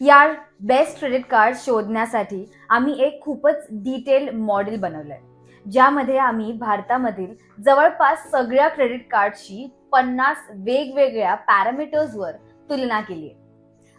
या best credit card शोधण्यासाठी आम्ही एक खूपच डिटेल मॉडेल बनवलं आहे ज्यामध्ये आम्ही भारतामधील जवळपास सगळ्या क्रेडिट कार्डशी पन्नास वेगवेगळ्या पॅरामीटर्सवर तुलना केली आहे.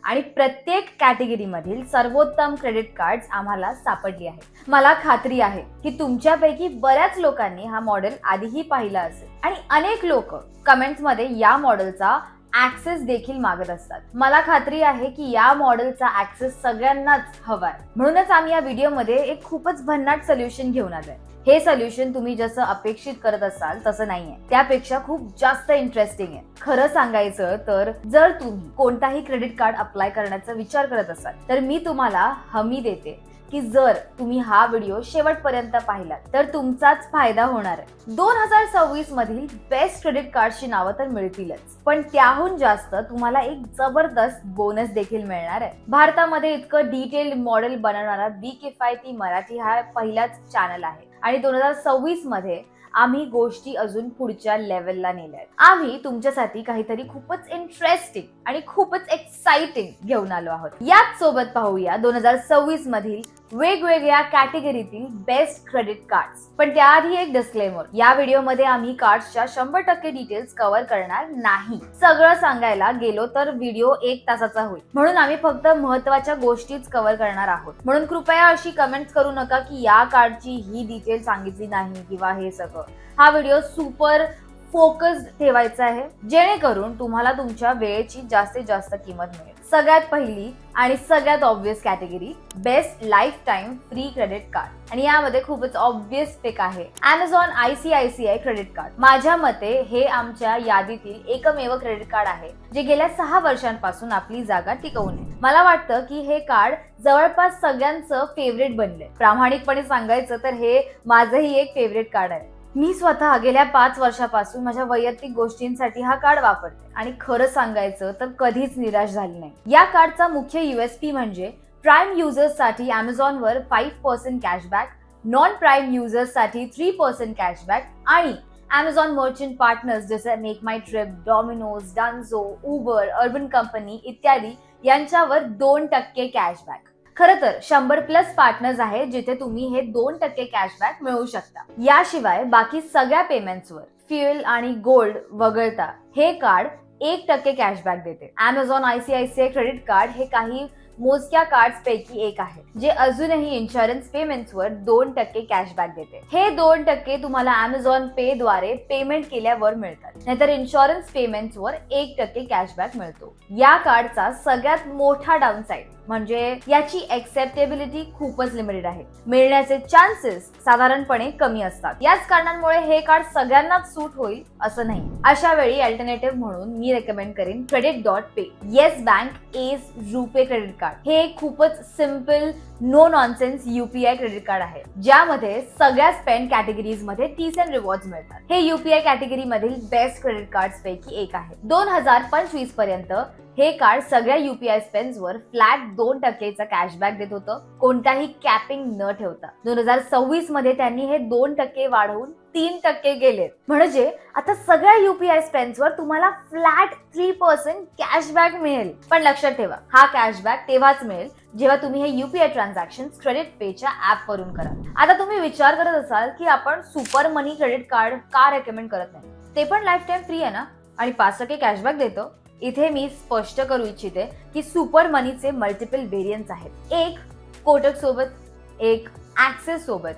आणि प्रत्येक कॅटेगरीमधील सर्वोत्तम क्रेडिट कार्ड आम्हाला सापडली आहे मला खात्री आहे की तुमच्यापैकी बऱ्याच लोकांनी हा मॉडेल आधीही पाहिला असेल. आणि अनेक लोक कमेंट्समध्ये या मॉडेलचा ऍक्सेस देखील मागत असतात. मला खात्री आहे की या मॉडेलचा ऍक्सेस सगळ्यांनाच हवाय. म्हणूनच आम्ही या व्हिडिओमध्ये एक खूपच भन्नाट सोल्युशन घेऊन आलोय. हे सोल्युशन तुम्ही जसं अपेक्षित करत असाल तसं नाहीये. त्यापेक्षा खूप जास्त इंटरेस्टिंग आहे. खरं सांगायचं तर जर तुम्ही कोणताही क्रेडिट कार्ड अप्लाय करण्याचा विचार करत असाल तर मी तुम्हाला हमी देते. की जर तुम्ही हा व्हिडिओ शेवटपर्यंत पाहिलात तर तुमचाच फायदा होणार आहे. दोन हजार सव्वीस मधील बेस्ट क्रेडिट कार्डची नावं तर मिळतीलच पण त्याहून जास्त तुम्हाला एक जबरदस्त बोनस देखील मिळणार आहे. भारतामध्ये इतकं डिटेल मॉडेल बनवणारा बी किफायती मराठी हा पहिलाच चॅनल आहे. आणि दोन हजार सव्वीसमध्ये आम्ही गोष्टी अजून पुढच्या लेवलला नेल्या आम्ही तुमच्यासाठी काहीतरी खूपच इंटरेस्टिंग आणि खूपच एक्साइटिंग घेऊन आलो आहोत. याच सोबत पाहूया दोन हजार सव्वीस मधील वेगवेगळ्या कॅटेगरीतील बेस्ट क्रेडिट कार्ड पण त्याआधी एक डिस्क्लेमर या व्हिडिओमध्ये आम्ही कार्ड्सच्या शंभर टक्के डिटेल्स कव्हर करणार नाही. सगळं सांगायला गेलो तर व्हिडिओ एक तासाचा होईल. म्हणून आम्ही फक्त महत्त्वाच्या गोष्टीच कव्हर करणार आहोत. म्हणून कृपया अशी कमेंट्स करू नका की या कार्डची ही डिटेल सांगितली नाही किंवा हे सगळं. हा व्हिडिओ सुपर फोकस्ड ठेवायचा आहे. जेणेकरून तुम्हाला तुमच्या वेळेची जास्तीत जास्त किंमत मिळेल. सगळ्यात पहिली आणि सगळ्यात obvious category best life time free credit card आणि यामध्ये खूपच ऑब्विस पिक आहे. अमेझॉन आयसीआयसीआय क्रेडिट कार्ड माझ्या मते हे आमच्या यादीतील एकमेव क्रेडिट कार्ड आहे जे गेल्या सहा वर्षांपासून आपली जागा टिकवून आहे. मला वाटतं की हे कार्ड जवळपास सगळ्यांचं फेवरेट बनलंय. प्रामाणिकपणे सांगायचं तर हे माझंही एक फेवरेट कार्ड आहे. मी स्वतः गेल्या पाच वर्षापासून माझ्या वैयक्तिक गोष्टींसाठी हा कार्ड वापरते. आणि खरं सांगायचं तर कधीच निराश झाली नाही. या कार्डचा मुख्य युएसपी म्हणजे प्राईम युजर्ससाठी अमेझॉनवर five percent cashback non prime युजर्ससाठी three percent cashback आणि अमेझॉन मर्चंट पार्टनर्स जसे MakeMyTrip Domino's Dunzo Uber Urban Company इत्यादी यांच्यावर दोन टक्के कॅशबॅक. खरं तर शंभर प्लस पार्टनर्स आहेत जिथे तुम्ही हे दोन टक्के कॅशबॅक मिळवू शकता. याशिवाय बाकी सगळ्या पेमेंट्सवर फ्युएल आणि गोल्ड वगळता हे कार्ड एक टक्के कॅशबॅक देते. अमेझॉन आयसीआयसीआय क्रेडिट कार्ड हे काही मोजक्या कार्ड पैकी एक आहे जे अजूनही इन्शुरन्स पेमेंट्सवर दोन टक्के कॅशबॅक देते. हे दोन टक्के तुम्हाला अमेझॉन पे द्वारे पेमेंट केल्यावर मिळतात. नाहीतर इन्शुरन्स पेमेंट्सवर एक टक्के कॅशबॅक मिळतो. या कार्डचा सगळ्यात मोठा डाऊनसाइड म्हणजे याची एक्सेप्टेबिलिटी खूपच लिमिटेड आहे. मिळण्याचे चान्सेस साधारणपणे कमी असतात. याच कारणांमुळे हे कार्ड सगळ्यांनाच सूट होईल असं नाही. अशा वेळी अल्टरनेटिव्ह म्हणून मी रेकमेंड करेन credit dot pay Yes Bank edge RuPay credit card हे एक खूपच simple no nonsense UPI credit card आहे. ज्यामध्ये सगळ्या स्पेंड कॅटेगरीजमध्ये तीस अँड रिवॉर्ड मिळतात. हे युपीआय कॅटेगरी मधील बेस्ट क्रेडिट कार्ड पैकी एक आहे. दोन हजार पंचवीसपर्यंत हे कार्ड सगळ्या युपीआय स्पेन्सवर फ्लॅट दोन टक्केचा कॅशबॅक देत होतं. कोणताही कॅपिंग न ठेवता. दोन हजार सव्वीसमध्ये त्यांनी हे दोन टक्के वाढवून तीन टक्के गेलेत. म्हणजे आता सगळ्या युपीआय स्पेन्सवर तुम्हाला फ्लॅट थ्री पर्सेंट कॅशबॅक मिळेल. पण लक्षात ठेवा हा कॅशबॅक तेव्हाच मिळेल जेव्हा तुम्ही हे युपीआय ट्रान्झॅक्शन क्रेडिट पेच्या ऍप वरून कराल आता तुम्ही विचार करत असाल की आपण सुपर मनी क्रेडिट कार्ड का रेकमेंड करत नाही? ते पण लाईफ टाईम फ्री आहे ना? आणि पाच टक्के कॅशबॅक देतो? इथे मी स्पष्ट करू इच्छिते की सुपर मनीचे मल्टिपल व्हेरियन्स आहेत. एक कोटक सोबत एक ऍक्सेस सोबत.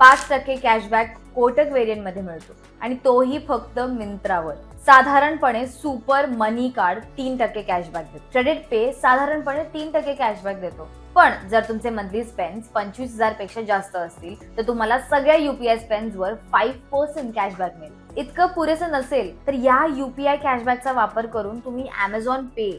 पाच टक्के कॅशबॅक कोटक व्हेरियंटमध्ये मिळतो. आणि तोही फक्त मिंत्रावर. साधारणपणे सुपर मनी कार्ड तीन टक्के कॅशबॅक देतो. क्रेडिट पे साधारणपणे तीन टक्के कॅशबॅक देतो. पण जर तुमचे मंथली स्पेन्स पंचवीस हजारपेक्षा जास्त असतील तर तुम्हाला सगळ्या युपीआय स्पेन्सवर फाईव्ह पर्सेंट कॅशबॅक मिळेल. इतकं पुरेसं नसेल तर या युपीआय कॅशबॅकचा वापर करून तुम्ही Amazon Pay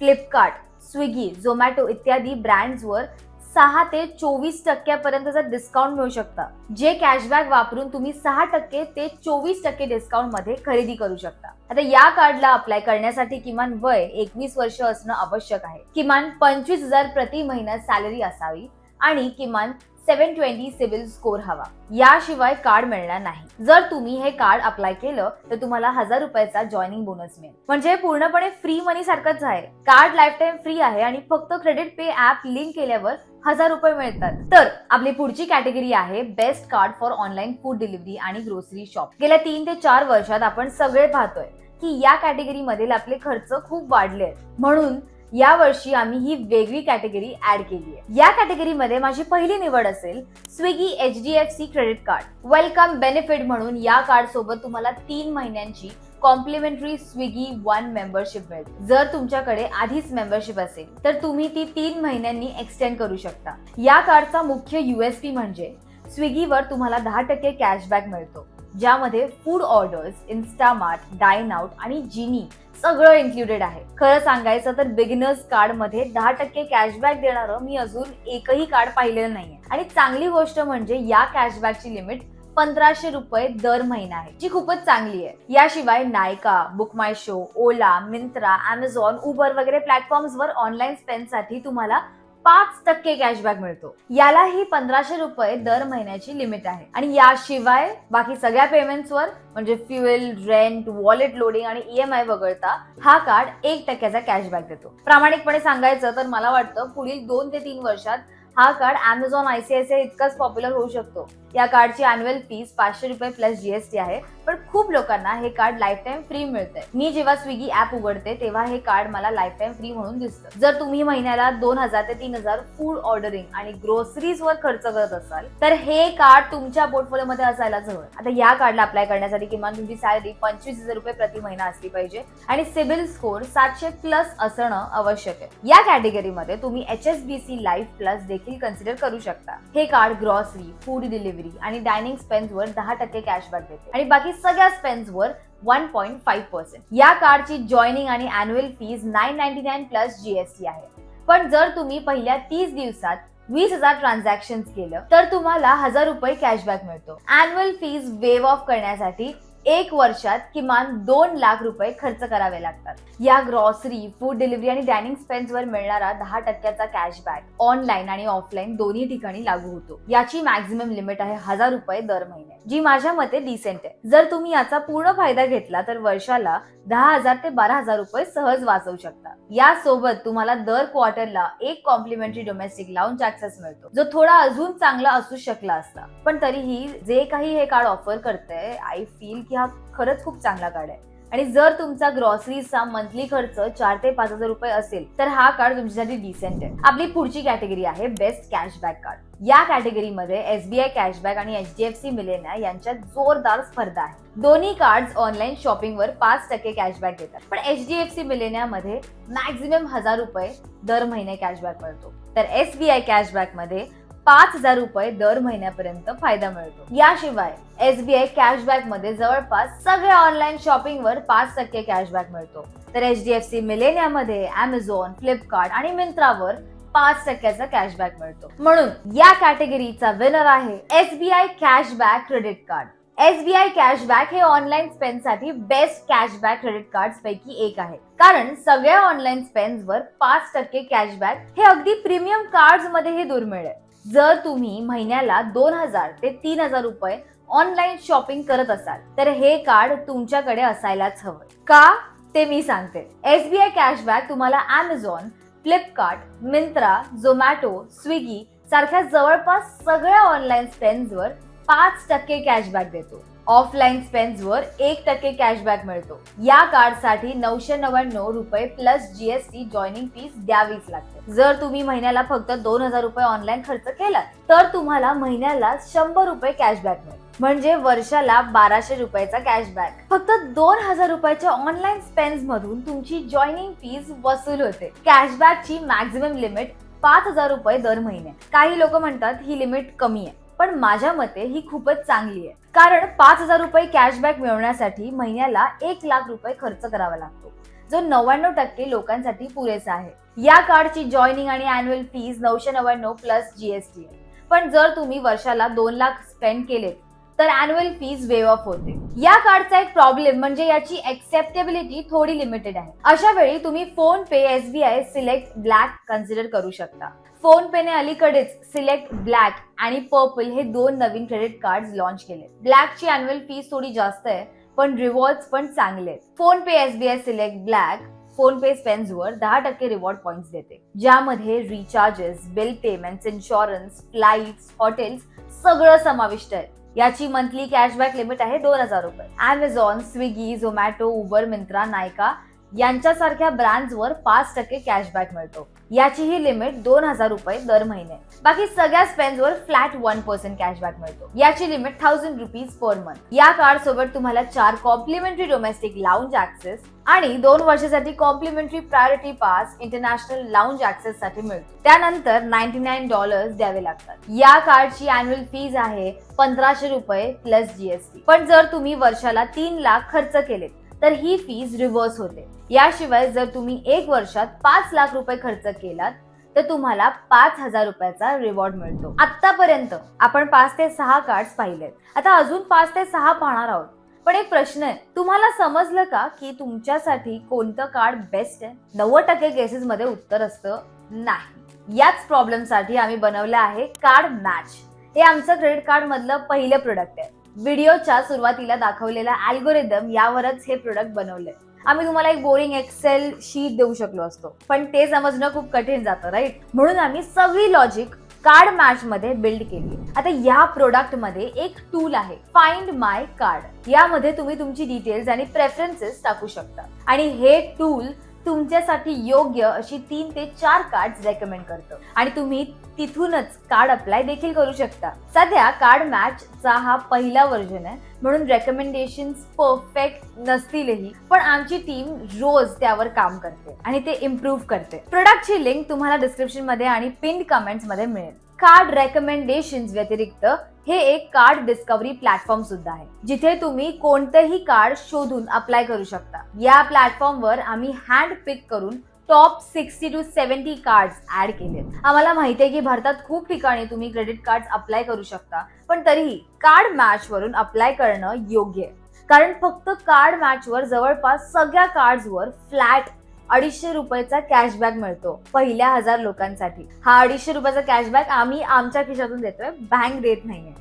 Flipkart Swiggy Zomato इत्यादी ब्रँड्सवर सहा ते चोवीस टक्क्यापर्यंतचा डिस्काउंट मिळू शकता. जे कॅशबॅक वापरून तुम्ही सहा टक्के ते चोवीस टक्के डिस्काउंटमध्ये खरेदी करू शकता. आता या कार्डला अप्लाय करण्यासाठी किमान वय एकवीस वर्ष असणं आवश्यक आहे. किमान पंचवीस हजार प्रति महिना सॅलरी असावी आणि किमान सेव्हन ट्वेंटी सिव्हिल स्कोर हवा. याशिवाय कार्ड मिळणार नाही. जर तुम्ही हे कार्ड अप्लाय केलं तर तुम्हाला हजार रुपयाचा जॉईनिंग बोनस मिळेल. म्हणजे पूर्णपणे फ्री मनी सारखंच आहे. कार्ड लाईफ टाईम फ्री आहे आणि फक्त क्रेडिट पे ऍप लिंक केल्यावर हजार रुपये मिळतात. तर आपली पुढची कॅटेगरी आहे best card for online food delivery आणि ग्रोसरी शॉप गेल्या तीन ते चार वर्षात आपण सगळे पाहतोय की या कॅटेगरी मधील आपले खर्च खूप वाढले आहेत. म्हणून या वर्षी आम्ही ही वेगळी कॅटेगरी ऍड केली आहे या कॅटेगरीमध्ये माझी पहिली निवड असेल Swiggy H D F C credit card welcome benefit म्हणून या कार्ड सोबत तुम्हाला तीन महिन्यांची कॉम्प्लिमेंटरी स्विगी वन मेंबरशिप मिळते जर तुमच्याकडे आधीच मेंबरशिप असेल तर तुम्ही ती तीन महिन्यांनी एक्सटेंड करू शकता. या कार्डचा मुख्य युएसपी म्हणजे स्विगीवर तुम्हाला दहा टक्के कॅशबॅक मिळतो ज्यामध्ये food orders Instamart dine out आणि जिनी सगळं इन्क्लुडेड आहे. खरं सांगायचं तर बिगिनर्स कार्डमध्ये दहा टक्के कॅशबॅक देणारं मी अजून एकही कार्ड पाहिलेलं नाहीये. आणि चांगली गोष्ट म्हणजे या कॅशबॅकची लिमिट पंधराशे रुपये दर महिना आहे. जी खूपच चांगली आहे. याशिवाय Nykaa BookMyShow Ola Myntra Amazon Uber वगैरे प्लॅटफॉर्म्स वर ऑनलाईन स्पेंडसाठी तुम्हाला पाच टक्के कॅशबॅक मिळतो. याला ही पंधराशे रुपये दर महिन्याची लिमिट आहे. आणि याशिवाय बाकी सगळ्या पेमेंट्सवर म्हणजे फ्युएल रेंट वॉलेट लोडिंग आणि ईएमआय वगळता हा कार्ड एक टक्क्याचा कॅशबॅक देतो. प्रामाणिकपणे सांगायचं तर मला वाटतं पुढील दोन ते तीन वर्षात हा कार्ड अमेझॉन आयसीआयसीआय इतकाच पॉप्युलर होऊ शकतो. या कार्डची अॅन्युअल फीस पाचशे रुपये प्लस जीएसटी आहे. पण खूप लोकांना हे कार्ड लाईफटाईम फ्री मिळतंय. मी जेव्हा स्विगी ऍप उघडते तेव्हा हे कार्ड मला लाईफटाईम फ्री म्हणून दिसतं. जर तुम्ही महिन्याला दोन हजार ते तीन हजार फूड ऑर्डरिंग आणि ग्रोसरीज वर खर्च करत असाल तर हे कार्ड तुमच्या पोर्टफोलिओ मध्ये असायलाच हवं आता या कार्डला अप्लाय करण्यासाठी किमान तुमची सॅलरी पंचवीस हजार रुपये प्रति महिना असली पाहिजे आणि सिबिल स्कोर सातशे प्लस असणं आवश्यक आहे. या कॅटेगरीमध्ये तुम्ही H S B C life plus देखील कन्सिडर करू शकता. हे कार्ड ग्रॉसरी फूड डिलिव्हरी आणि डायनिंग स्पेन्स वर दहा टक्के कॅशबॅक देते. आणि बाकी सगळ्या स्पेन्स वर वन पॉईंट फाईव्ह पर्सेंट या कार्डची जॉईनिंग आणि annual fees nine ninety nine plus GST आहे. पण जर तुम्ही पहिल्या तीस दिवसात वीस हजार ट्रान्झॅक्शन केलं तर तुम्हाला हजार रुपये कॅशबॅक मिळतो. अॅन्युअल फीज वेव ऑफ करण्यासाठी एक वर्षात किमान दोन लाख रुपये खर्च करावे लागतात. या ग्रॉसरी फूड डिलिव्हरी आणि डायनिंग स्पेन्स वर मिळणारा दहा टक्क्याचा कॅशबॅक ऑनलाईन आणि ऑफलाईन दोन्ही ठिकाणी लागू होतो. याची मॅक्झिमम लिमिट आहे हजार रुपये दर महिने. जी माझ्या मते डिसेंट आहे. जर तुम्ही याचा पूर्ण फायदा घेतला तर वर्षाला दहा हजार ते बारा हजार रुपये सहज वाचवू शकता. यासोबत तुम्हाला दर क्वार्टरला एक कॉम्प्लिमेंटरी डोमेस्टिक लाउंज ऍक्सेस मिळतो जो थोडा अजून चांगला असू शकला असता. पण तरीही जे काही हे कार्ड ऑफर करतंय आय फील की हा खरंच खूप चांगला कार्ड आहे. आणि जर तुमचा ग्रॉसरीचा मंथली खर्च चार ते पाच हजार रुपये असेल तर हा कार्ड तुमच्यासाठी डिसेंट आहे. आपली पुढची कॅटेगरी आहे बेस्ट कॅशबॅक कार्ड या कॅटेगरीमध्ये एसबीआय कॅशबॅक आणि एचडीएफसी मिलेनिया यांच्यात जोरदार स्पर्धा आहे. दोन्ही कार्ड ऑनलाईन शॉपिंगवर पाच टक्के कॅशबॅक देतात. पण एचडीएफसी मिलेनियामध्ये मॅक्झिमम हजार रुपये दर महिने कॅशबॅक मिळतो. तर एसबीआय कॅशबॅकमध्ये पाच हजार रुपये दर महिन्यापर्यंत फायदा मिळतो. याशिवाय एसबीआय कॅशबॅकमध्ये जवळपास सगळ्या ऑनलाईन शॉपिंगवर पाच टक्के कॅशबॅक मिळतो. तर एचडीएफसी मिलेनियामध्ये अमेझॉन फ्लिपकार्ट आणि मिंत्रावर पाच टक्क्याचा कॅशबॅक मिळतो. म्हणून या कॅटेगरीचा विनर आहे SBI cashback credit card SBI cashback हे ऑनलाईन स्पेंडसाठी बेस्ट कॅशबॅक क्रेडिट कार्ड पैकी एक आहे. कारण सगळ्या ऑनलाईन स्पेंड वर पाच टक्के कॅशबॅक हे अगदी प्रीमियम कार्डमध्ये हे दुर्मिळ आहे जर तुम्ही महिन्याला दोन हजार ते तीन हजार रुपये ऑनलाईन शॉपिंग करत असाल तर हे कार्ड तुमच्याकडे असायलाच हवं. का? ते मी सांगते. एसबीआय कॅशबॅक तुम्हाला Amazon Flipkart Myntra Zomato Swiggy सारख्या जवळपास सगळ्या ऑनलाईन स्पेन्सवर पाच टक्के कॅशबॅक देतो. ऑफलाईन स्पेन्सवर एक टक्के कॅशबॅक मिळतो. या कार्डसाठी नऊशे नव्याण्णव रुपये प्लस जीएसटी जॉईनिंग फीस द्यावीच लागते. जर तुम्ही महिन्याला फक्त दोन हजार रुपये ऑनलाईन खर्च केला तर तुम्हाला महिन्याला शंभर रुपये कॅशबॅक मिळेल. म्हणजे वर्षाला बाराशे रुपयाचा कॅशबॅक फक्त दोन हजार रुपयाच्या ऑनलाईन स्पेन्स मधून तुमची जॉईनिंग फीस वसूल होते. कॅशबॅकची मॅक्झिमम लिमिट पाच हजार रुपये दर महिने. काही लोक म्हणतात ही लिमिट कमी आहे. पण माझ्या मते ही खूपच चांगली आहे. कारण पाच हजार रुपये कॅशबॅक मिळवण्यासाठी महिन्याला एक लाख रुपये खर्च करावा लागतो. जो नव्याण्णव टक्के लोकांसाठी पुरेसा आहे. या कार्डची जॉईनिंग आणि अॅन्युअल फीज नऊशे नव्याण्णव प्लस जीएसटी पण जर तुम्ही वर्षाला दोन लाख स्पेंड केलेत तर अॅन्युअल फीज वेव ऑफ होते. या कार्डचा एक प्रॉब्लेम म्हणजे याची एक्सेप्टेबिलिटी थोडी लिमिटेड आहे. अशा वेळी तुम्ही PhonePe SBI select black consider करू शकता. फोन पेने अलीकडेच सिलेक्ट ब्लॅक आणि पर्पल हे दोन नवीन क्रेडिट कार्ड लॉन्च केले ब्लॅकची अॅन्युअल फीस थोडी जास्त आहे पण रिवॉर्ड्स पण चांगले आहेत. PhonePe SBI select black PhonePe spends वर दहा टक्के रिवॉर्ड पॉइंट देते. ज्यामध्ये recharges bill payments insurance flights hotels सगळं समाविष्ट आहे. याची मंथली कॅशबॅक लिमिट आहे दोन हजार रुपये. Amazon Swiggy Zomato Uber Myntra Nykaa यांच्यासारख्या ब्रँड्सवर पाच टक्के कॅशबॅक मिळतो. याची ही लिमिट दोन हजार रुपये दर महिने. बाकी सगळ्या स्पेन्सवर फ्लॅट वन पर्सेंट कॅशबॅक मिळतो. याची limit thousand rupees per month या कार्ड सोबत तुम्हाला चार कॉम्प्लिमेंटरी डोमेस्टिक लाऊंज ऍक्सेस आणि दोन वर्षासाठी complimentary priority pass international lounge access साठी मिळतो. त्यानंतर नाईन्टी नाईन डॉलर्स द्यावे लागतात. या कार्डची अॅन्युअल फीज आहे पंधराशे रुपये प्लस जीएसटी पण जर तुम्ही वर्षाला तीन लाख खर्च केलेत तर ही फीज रिव्हर्स होते. याशिवाय जर तुम्ही एक वर्षात पाच लाख रुपये खर्च केलात तर तुम्हाला पाच हजार रुपयाचा रिवॉर्ड मिळतो. आतापर्यंत आपण पाच ते सहा कार्ड पाहिलेत. आता अजून पाच ते सहा पाहणार आहोत. पण एक प्रश्न आहे तुम्हाला समजलं का की तुमच्यासाठी कोणतं कार्ड बेस्ट आहे? नव्वद टक्के केसेस मध्ये उत्तर असतं नाही. याच प्रॉब्लेमसाठी आम्ही बनवलं आहे कार्ड मॅच हे आमचं क्रेडिट कार्ड मधलं पहिलं प्रोडक्ट आहे. व्हिडिओच्या सुरुवातीला दाखवलेला अल्गोरिदम यावरच हे प्रोडक्ट बनवले आम्ही तुम्हाला एक बोरिंग एक्सेल शीट देऊ शकलो असतो. पण ते समजणं खूप कठीण जातं राईट म्हणून आम्ही सगळी लॉजिक कार्ड मॅच मध्ये बिल्ड केली आता या प्रोडक्टमध्ये एक टूल आहे फाइंड माय कार्ड यामध्ये तुम्ही तुमची डिटेल्स आणि प्रेफरन्सेस टाकू शकता. आणि हे टूल तुमच्यासाठी योग्य अशी तीन ते चार कार्ड रेकमेंड करतो. आणि तुम्ही तिथूनच कार्ड अप्लाय देखील करू शकता. सध्या कार्ड मॅच चा हा पहिला व्हर्जन आहे. म्हणून रेकमेंडेशन परफेक्ट नसतीलही. पण आमची टीम रोज त्यावर काम करते आणि ते इम्प्रूव्ह करते. प्रोडक्टची लिंक तुम्हाला डिस्क्रिप्शनमध्ये आणि पिन कमेंट्समध्ये मिळेल. कार्ड रेकमेंडेशन व्यतिरिक्त हे एक कार्ड डिस्कवरी प्लॅटफॉर्म सुद्धा आहे जिथे तुम्ही कोणतंही कार्ड शोधून अप्लाय करू शकता. या प्लॅटफॉर्मवर आम्ही हँड पिक करून top sixty two seventy card add केले. आम्हाला माहिती आहे की भारतात खूप ठिकाणी तुम्ही क्रेडिट कार्ड अप्लाय करू शकता पण तरीही कार्ड मॅच वरून अप्लाय करणं योग्य आहे. कारण फक्त कार्ड मॅच वर जवळपास सगळ्या कार्ड्सवर फ्लॅट अडीचशे रुपयाचा कॅशबॅक मिळतो पहिल्या हजार लोकांसाठी. हा अडीचशे रुपयाचा कॅशबॅक आम्ही आमच्या खिशातून देतोय बँक देत नाहीये.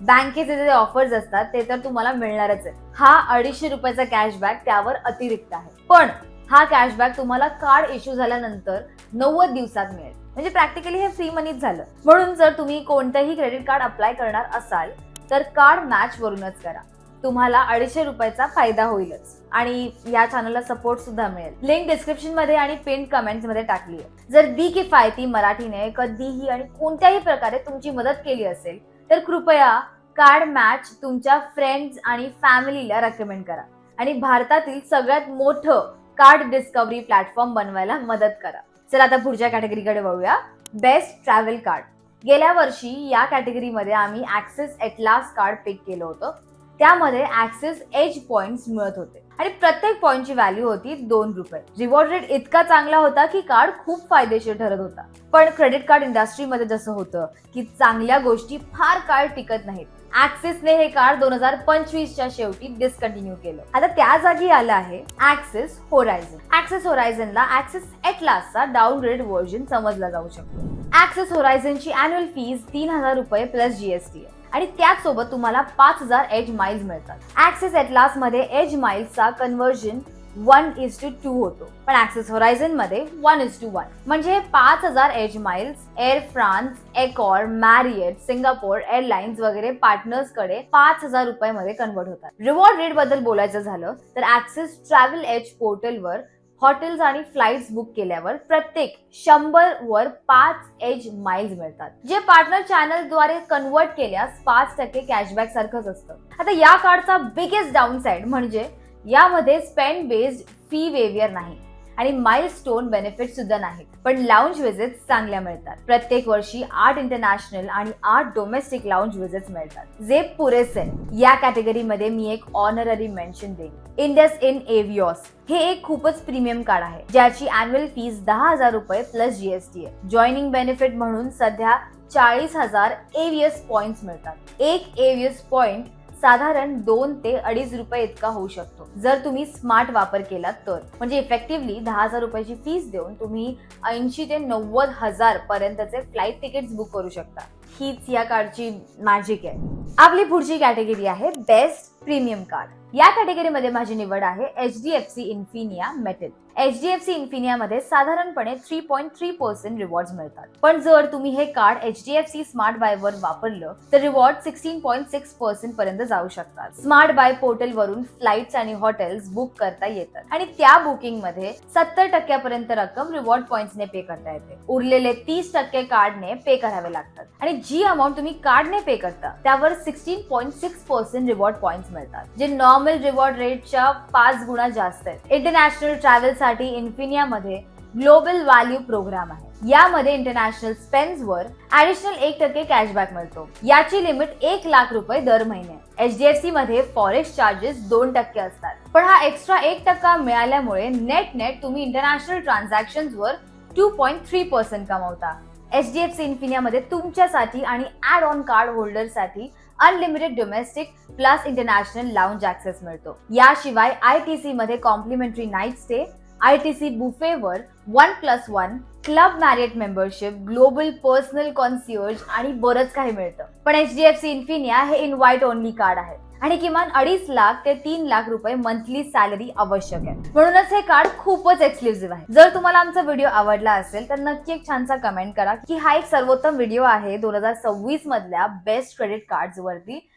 बँकेचे जे ऑफर्स असतात ते तर तुम्हाला मिळणारच आहे हा अडीचशे रुपयाचा कॅशबॅक त्यावर अतिरिक्त आहे. पण हा कॅशबॅक तुम्हाला कार्ड इश्यू झाल्यानंतर नव्वद दिवसात मिळेल. म्हणजे प्रॅक्टिकली हे फ्री मनीच झालं. म्हणून जर तुम्ही कोणतंही क्रेडिट कार्ड अप्लाय करणार असाल तर कार्ड मॅच वरूनच करा. तुम्हाला अडीचशे रुपयाचा फायदा होईलच. आणि या चॅनलला सपोर्ट सुद्धा मिळेल. लिंक डिस्क्रिप्शनमध्ये आणि पिन कमेंट्समध्ये टाकली आहे. जर बी किफायती मराठीने कधीही आणि कोणत्याही प्रकारे तुमची मदत केली असेल तर कृपया कार्ड मॅच तुमच्या फ्रेंड्स आणि फॅमिलीला रेकमेंड करा. आणि भारतातील सगळ्यात मोठं कार्ड डिस्कवरी प्लॅटफॉर्म बनवायला मदत करा. चला आता पुढच्या कॅटेगरीकडे वळूया. बेस्ट ट्रॅव्हल कार्ड गेल्या वर्षी या कॅटेगरीमध्ये आम्ही ऍक्सेस एटलास कार्ड पिक केलं होतं. त्यामध्ये ऍक्सेस एज पॉइंट्स मिळत होते. आणि प्रत्येक पॉइंटची व्हॅल्यू होती दोन रुपये. रिवॉर्ड रेट इतका चांगला होता की कार्ड खूप फायदेशीर ठरत होता. पण क्रेडिट कार्ड इंडस्ट्रीमध्ये जसं होतं की चांगल्या गोष्टी फार काळ टिकत नाहीत. ऍक्सिसने हे कार्ड दोन हजार पंचवीसच्या शेवटी डिस्कंटिन्यू केलं. आता त्या जागी आलं आहे ऍक्सिस होरायझन ऍक्सिस होरायझनला ऍक्सिस एटलासचा डाऊनग्रेड व्हर्जन समजला जाऊ शकतो. ऍक्सिस होरायझनची अॅन्युअल फीज तीन हजार रुपये प्लस जीएसटी आहे. आणि त्याचसोबत तुम्हाला पाच हजार एज माइल्स मिळतात. ऍक्सेस एटलासमध्ये edge माइल्सचा conversion one is to two होतो. पण ऍक्सेस होरायझनमध्ये वन इज टू वन म्हणजे पाच हजार edge miles Air France Accor Marriott Singapore Airlines वगैरे पार्टनर्सकडे पाच हजार रुपयामध्ये कन्वर्ट होतात. रिवॉर्ड रेटबद्दल बोलायचं झालं तर ऍक्सेस ट्रॅव्हल एज पोर्टलवर हॉटेल्स आणि फ्लाइट्स बुक केल्यावर प्रत्येक शंभर वर पाच एज माइल्स मिळतात. जे पार्टनर चॅनलद्वारे कन्वर्ट केल्यास पाच टक्के कॅशबॅक सारखंच असतं. आता या कार्डचा बिगेस्ट डाऊन साइड म्हणजे यामध्ये स्पेंड बेस्ड फी वेवियर नाही. आणि माइल स्टोन बेनिफिट सुद्धा नाहीत. पण लाऊंज व्हिजिट चांगल्या मिळतात. प्रत्येक वर्षी आठ इंटरनॅशनल आणि आठ डोमेस्टिक लाऊंज व्हिजिट मिळतात. जे पुरेसे या कॅटेगरीमध्ये मी एक ऑनररी मेन्शन देईन. इंडस इन एव्हिओस हे एक खूपच प्रीमियम कार्ड आहे ज्याची अॅन्युअल फीस दहा हजार रुपये प्लस जीएसटी आहे. जॉईनिंग बेनिफिट म्हणून सध्या चाळीस हजार एव्हिएस पॉइंट मिळतात. एक एव्हिएस पॉइंट साधारण दोन ते अडीच रुपये इतका होऊ शकतो. जर तुम्ही स्मार्ट वापर केला तर. म्हणजे इफेक्टिव्हली दहा हजार रुपयाची फीस देऊन तुम्ही ऐंशी ते नव्वद हजार पर्यंतचे फ्लाईट तिकीट बुक करू शकता. हीच या कार्डची मॅजिक आहे. आपली पुढची कॅटेगरी आहे बेस्ट प्रीमियम कार्ड या कॅटेगरीमध्ये माझी निवड आहे H D F C Infinia metal H D F C इन्फिनियामध्ये साधारणपणे three point three percent reward मिळतात. पण जर तुम्ही हे card H D F C smart buy वर वापरलं तर reward sixteen point six percent पर्यंत जाऊ शकतात. स्मार्ट बाय पोर्टल वरून फ्लाईट्स आणि हॉटेल्स बुक करता येतात. आणि त्या बुकिंगमध्ये सत्तर टक्क्यापर्यंत रक्कम रिवॉर्ड पॉईंट्सने पे करता येते. उरलेले तीस टक्के कार्डने पे करावे लागतात. आणि जी अमाऊंट तुम्ही कार्डने पे करता त्यावर sixteen point six percent reward points मिळतात. जे नॉर्मल रिवॉर्ड रेटच्या पाच गुणा जास्त आहेत. इंटरनॅशनल ट्रॅव्हल साठी इन्फिनियामध्ये ग्लोबल व्हॅल्यू प्रोग्राम आहे. यामध्ये इंटरनॅशनल स्पेन्स वर ऍडिशनल एक टक्के कॅशबॅक मिळतो. याची लिमिट एक लाख रुपये दर महिने. एचडीएफसी मध्ये फॉरेक्स चार्जेस दोन टक्के असतात. पण हा एक्स्ट्रा एक टक्का मिळाल्यामुळे नेट नेट तुम्ही इंटरनॅशनल ट्रान्झॅक्शन वर टू पॉईंट थ्री पर्सेंट कमावता. एच डी एफ सी इन्फिनियामध्ये तुमच्यासाठी आणि add on card होल्डरसाठी unlimited domestic plus international lounge access मिळतो. याशिवाय आय टी सी मध्ये complimentary night stay I T C बुफेवर one plus one club Marriott membership global personal concierge आणि बरंच काही मिळतं. पण H D F C Infinia हे invite only card आहे आणि किमान अडीच लाख ते तीन लाख रुपये मंथली सॅलरी आवश्यक आहे. म्हणूनच हे कार्ड खूपच एक्सक्लुझिव्ह आहे. जर तुम्हाला आमचा व्हिडिओ आवडला असेल तर नक्की एक छानसा कमेंट करा की हा एक सर्वोत्तम व्हिडिओ आहे दोन हजार सव्वीस मधल्या बेस्ट क्रेडिट कार्ड वरती.